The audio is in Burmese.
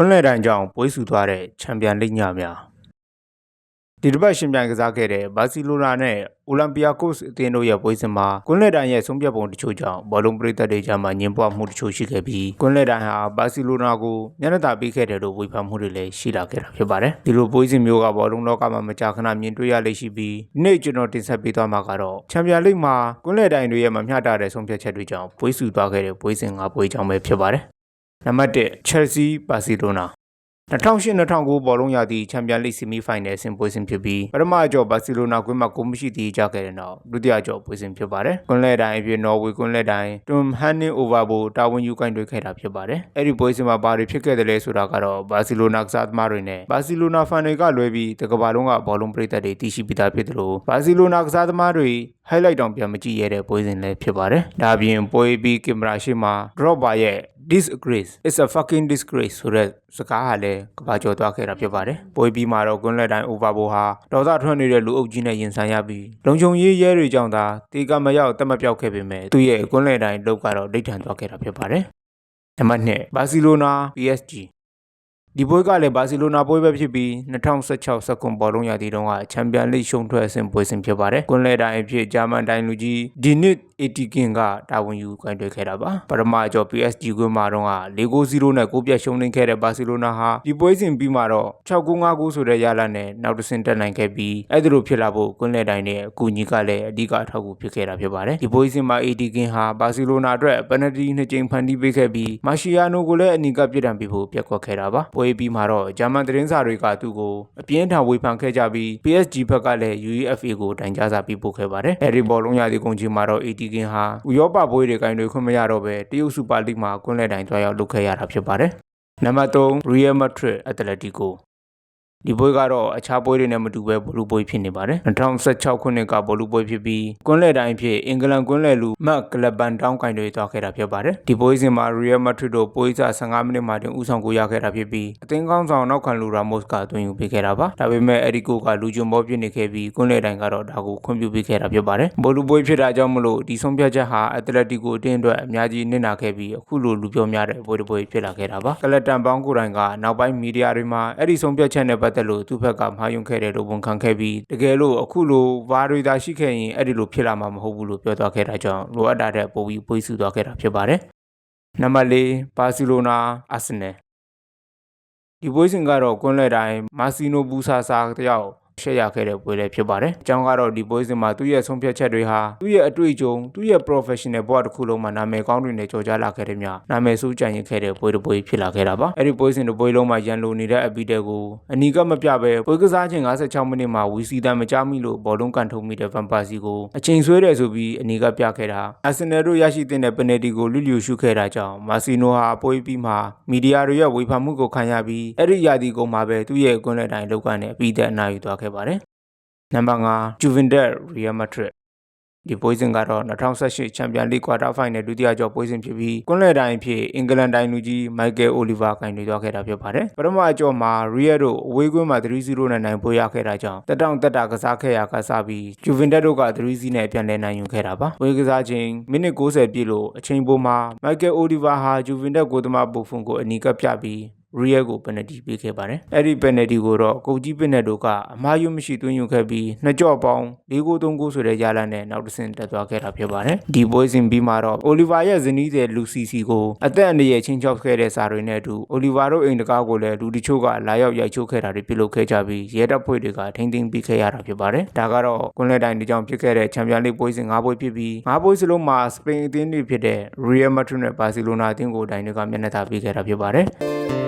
ကွန်းလဲတိုင်ကြောင့်ပွဲစုသွားတဲ့ချန်ပီယံလိဂ်ညများဒီတစ်ပတ်ရှင်ပြိုင်ကစားခဲ့တဲ့ဘာစီလိုနာနဲ့အိုလံပီယာကိုစ်အသင်းတို့ရဲ့ပွဲစဉ်မှာကွန်းလဲတိုင်ရဲ့ဆုံးဖြတ်ပုံတချို့ကြောင့်ဘောလုံးပရိသတ်တွေကြားမှာညင်ပွားမှုတချို့ရှိခဲ့ပြီးကွန်းလဲတိုင်ဟာဘာစီလိုနာကိုညနေတာပေးခဲ့တယ်လို့ဝေဖန်မှုတွေလည်းရှိလာခဲ့တာဖြစ်ပါတယ်ဒီလိုပွဲစဉ်မျိုးကဘောလုံးလောကမှာမကြာခဏမြင်တွေ့ရလိမ့်ရှိပြီးဒီနေ့ကျွန်တော်တင်ဆက်ပေးသွားမှာကတော့ချန်ပီယံလိဂ်မှာကွန်းလဲတိုင်တွေရဲ့မမျှတတဲ့ဆုံးဖြတ်ချက်တွေကြောင့်ပွဲစုသွားခဲ့တဲ့ပွဲစဉ်၅ပွဲကြောင့်ပဲဖြစ်ပါတယ် နံပါတ်1 Chelsea Barcelona 2008-2009ဘောလုံးရာသီချန်ပီယံလိဂ်ဆီမီဖိုင်နယ်ဆင်ပွဲစဉ်ဖြစ်ပြီးပထမအကြောဘာစီလိုနာကွင်းမှာဂိုးမရှိတည်ကြခဲ့တဲ့နောက်ဒုတိယအကြောပွဲစဉ်ဖြစ်ပါတယ်။ကွန်းလဲတိုင်းအဖြစ်နော်ဝေကွန်းလဲတိုင်းတွမ်ဟန်နင်းအိုဗာဘိုတာဝန်ယူကင်တွေ့ခဲ့တာဖြစ်ပါတယ်။အဲ့ဒီပွဲစဉ်မှာဘာတွေဖြစ်ခဲ့တယ်လဲဆိုတာကတော့ဘာစီလိုနာကစားသမားတွေနဲ့ဘာစီလိုနာဖန်တွေကလွဲပြီးတကဘာလုံးကဘောလုံးပရိသတ်တွေတည်ရှိပြီးသားဖြစ်တယ်လို့ဘာစီလိုနာကစားသမားတွေ highlight တောင်ပြန်မကြည့်ရတဲ့ပွဲစဉ်လည်းဖြစ်ပါတယ်။ဒါအပြင်ပွဲပြီးကင်မရာရှိမှာ drop ပါရဲ့ disgrace it's a fucking disgrace ဆိုတဲ့စကားဟာလည်းကဘာကျော်သွားခဲ့တာဖြစ်ပါတယ်။ပွဲပြီးမှာတော့ကွန်းလက်တိုင်း over ဘောဟာဒေါသထွက်နေတဲ့လူအုပ်ကြီးနဲ့ရင်ဆိုင်ရပြီးလုံခြုံရေးရဲတွေကြောင့်သာတေကမရောက်တက်မပြောက်ခဲ့ပေမဲ့သူ့ရဲ့ကွန်းလက်တိုင်းလောက်ကတော့ဒိတ်ထန်သွားခဲ့တာဖြစ်ပါတယ်။နံပါတ်2ဘာစီလိုနာ PSG ဒီပွဲကလည်းဘာစီလိုနာပွဲပဲဖြစ်ပြီး2016စက္ကွန်ဘောလုံးရာသီတုန်းကချန်ပီယံလိရှုံထွက်အဆင့်ပွဲစဉ်ဖြစ်ပါတယ်။ကွန်လဲတိုင်းအဖြစ်ဂျာမန်တိုင်းလူကြီးဒီနစ် အေတီကင်ကတာဝန်ယူကိုင်တွယ်ခဲ့တာပါ။ပထမအကျော် PSG ကွင်းမှာတော့က4-0နဲ့ကိုပြတ်ရှုံးနေခဲ့တဲ့ဘာစီလိုနာဟာဒီပွဲစဉ်ပြီးမှတော့6-5ဆိုတဲ့ရလဒ်နဲ့နောက်တစ်ဆင့်တက်နိုင်ခဲ့ပြီးအဲ့ဒီလိုဖြစ်လာဖို့ကွန်လဲတိုင်းရဲ့အကူအညီကလည်းအဓိကအထောက်အကူဖြစ်ခဲ့တာဖြစ်ပါတယ်။ဒီပွဲစဉ်မှာအေတီကင်ဟာဘာစီလိုနာအတွက်ပယ်နတီနှစ်ကြိမ်ဖန်တီးပေးခဲ့ပြီးမာရှီယာနိုကိုလည်းအနီးကပ်ပြစ်ဒဏ်ပေးဖို့ပြက်ကွက်ခဲ့တာပါ။ပွဲပြီးမှာတော့ဂျာမန်သတင်းစာတွေကသူ့ကိုအပြင်းထန်ဝေဖန်ခဲ့ကြပြီး PSG ဘက်ကလည်း UEFA ကိုတိုင်ကြားစာပေးပို့ခဲ့ပါတယ်။အဲဒီဘောလုံးရသည်ကုန်ကြီးမှာတော့ AT ကင်ဟာဥရောပပွဲတွေကင်တွေခွင့်မရတော့ပဲတရုတ်စူပါလိဂ်မှာကွန်းလက်တိုင်တွားရောက်လုပ်ခဲ့ရတာဖြစ်ပါတယ်။နံပါတ်3 Real Madrid Atletico ဒီပွဲကတော့အခြားပွဲတွေနဲ့မတူပဲဘောလုံးပွဲဖြစ်နေပါတယ်2016ခုနှစ်ကဘောလုံးပွဲဖြစ်ပြီးကွန်းလက်တိုင်းဖြစ်အင်္ဂလန်ကွန်းလက်လူမတ်ကလဘန်တောင်းကင်တွေတွားခဲ့တာဖြစ်ပါတယ်ဒီပွဲစဉ်မှာ Real Madrid တို့ပွဲစား15မိနစ်မှတင်ဦးဆောင်ကိုရခဲ့တာဖြစ်ပြီးအသင်းကောင်းဆောင်နောက်ခံလူရာမို့စ်ကသွင်းယူပေးခဲ့တာပါဒါပေမဲ့အဲဒီကိုကလူကျွံဘောပြစ်နေခဲ့ပြီးကွန်းလက်တိုင်းကတော့ဒါကိုခွင့်ပြုပေးခဲ့တာဖြစ်ပါတယ်ဘောလုံးပွဲဖြစ်တာကြောင့်မလို့ဒီဆုံးဖြတ်ချက်ဟာအက်တလက်တီကိုအတင်းအတွက်အများကြီးနစ်နာခဲ့ပြီးအခုလိုလူပြောများတဲ့ပွဲတစ်ပွဲဖြစ်လာခဲ့တာပါကလတန်ပေါင်းကိုယ်တိုင်ကနောက်ပိုင်းမီဒီယာတွေမှာအဲ့ဒီဆုံးဖြတ်ချက်နဲ့ပတ်သက်လို့သူ့ဘက်ကမှားယွင်းခဲ့တယ်လို့ဝန်ခံခဲ့ပြီးတကယ်လို့အခုလိုဘာတွေသာရှိခဲ့ရင်အဲ့ဒီလိုဖြစ်လာမှာမဟုတ်ဘူးလို့ပြောသွားခဲ့တာကြောင့်လိုအပ်တာတဲ့ပိုပြီးပွေးစုသွားခဲ့တာဖြစ်ပါတယ်နံပါတ်၄ဘာစီလိုနာအာဆင်နယ်ဒီပွဲစဉ်ကတော့ကွန်းလက်တိုင်းမာစီနိုဘူဆာဆာတယောက် ရှက်ရခဲ့တဲ့ပွဲလည်းဖြစ်ပါတယ်။အကြောင်းကတော့ဒီပွဲစဉ်မှာသူ့ရဲ့ဆုံးဖြတ်ချက်တွေဟာသူ့ရဲ့အတွေ့အကြုံသူ့ရဲ့ professional ဘဝတစ်ခုလုံးမှာနာမည်ကောင်းတွေနဲ့ကြော်ကြားလာခဲ့တဲ့မြနာမည်ဆိုးကြံရင်ခဲ့တဲ့ပွဲတစ်ပွဲဖြစ်လာခဲ့တာပါ။အဲ့ဒီပွဲစဉ်တစ်ပွဲလုံးမှာရန်လိုနေတဲ့အပီတဲ့ကိုအနီကမပြပဲပွဲကစားခြင်း56မိနစ်မှာဝီစီတန်မကြမိလို့ဘောလုံးကန်ထုံမိတဲ့ဗန်ပါစီကိုအချိန်ဆွဲတယ်ဆိုပြီးအနီကပြခဲ့တာအာဆင်နယ်တို့ရရှိတဲ့ပယ်နယ်တီကိုလူလျူရှုခဲ့တာကြောင့်မာစီနိုဟာပွဲပြီးမှမီဒီယာတွေရဲ့ဝေဖန်မှုကိုခံရပြီးအဲ့ဒီရာသီကုန်မှာပဲသူ့ရဲ့ကွန်းလက်တိုင်းလောက်ကနေအပီတဲ့အနားယူသွားခဲ့ပါတယ်နံပါတ်5 Juventus Real Madrid ဒီပွဲစဉ်ကတော့2018ချန်ပီယံလိကွာတာဖိုင်နယ်ဒုတိယကျော်ပွဲစဉ်ဖြစ်ပြီးကွန်းလက်တိုင်းဖြစ်အင်္ဂလန်တိုင်းလူကြီးမိုက်ကယ်အိုလီဗာကန်တွေသွားခဲ့တာဖြစ်ပါတယ်ပထမအကျော်မှာရီယက်တို့အဝေးကွင်းမှာ3-0နဲ့နိုင်ပွဲရခဲ့တာကြောင့်တက်တောင့်တက်တာကစားခဲ့ရကစားပြီးဂျူဗင်တက်တို့က3-0နဲ့ပြန်လည်နိုင်ယူခဲ့တာပါဝေးကစားခြင်းမိနစ်90ပြည့်လို့အချိန်ပိုမှာမိုက်ကယ်အိုလီဗာဟာဂျူဗင်တက်ကိုသမားဘူဖွန်ကိုအနီးကပ်ပြပြီး ရီယက်ကိုပယ်နယ်တီပေးခဲ့ပါတယ်။အဲ့ဒီပယ်နယ်တီကိုတော့ကုတ်ကြီးပင်နယ်တို့ကအမှားယွင်းမရှိသွင်းယူခဲ့ပြီးနှစ်ကြော့ပေါင်း၄ကို၃ကိုဆိုတဲ့ရလဒ်နဲ့နောက်တစ်ဆင့်တက်သွားခဲ့တာဖြစ်ပါတယ်။ဒီပွဲစဉ်ပြီးမှာတော့အိုလီဗာရဲ့ဇနီးတဲ့လူစီစီကိုအသက်အန္တရာယ်ချင်းချောက်ခဲ့တဲ့စာတွေနဲ့အတူအိုလီဗာတို့အိမ်တကားကိုလည်းလူတချို့ကလာရောက်ရိုက်ချိုးခဲ့တာတွေပြုလုပ်ခဲ့ကြပြီးရဲတပ်ဖွဲ့တွေကထိန်းသိမ်းပြီးခဲ့ရတာဖြစ်ပါတယ်။ဒါကတော့ကွန်လက်တိုင်းဒီကြောင့်ဖြစ်ခဲ့တဲ့ချန်ပီယံလိပွဲစဉ်၅ပွဲဖြစ်ပြီး၅ပွဲစလုံးမှာစပိန်အသင်းတွေဖြစ်တဲ့ Real Madrid နဲ့ Barcelona အသင်းကိုတိုင်တွေကမျက်နှာသာပေးခဲ့တာဖြစ်ပါတယ်။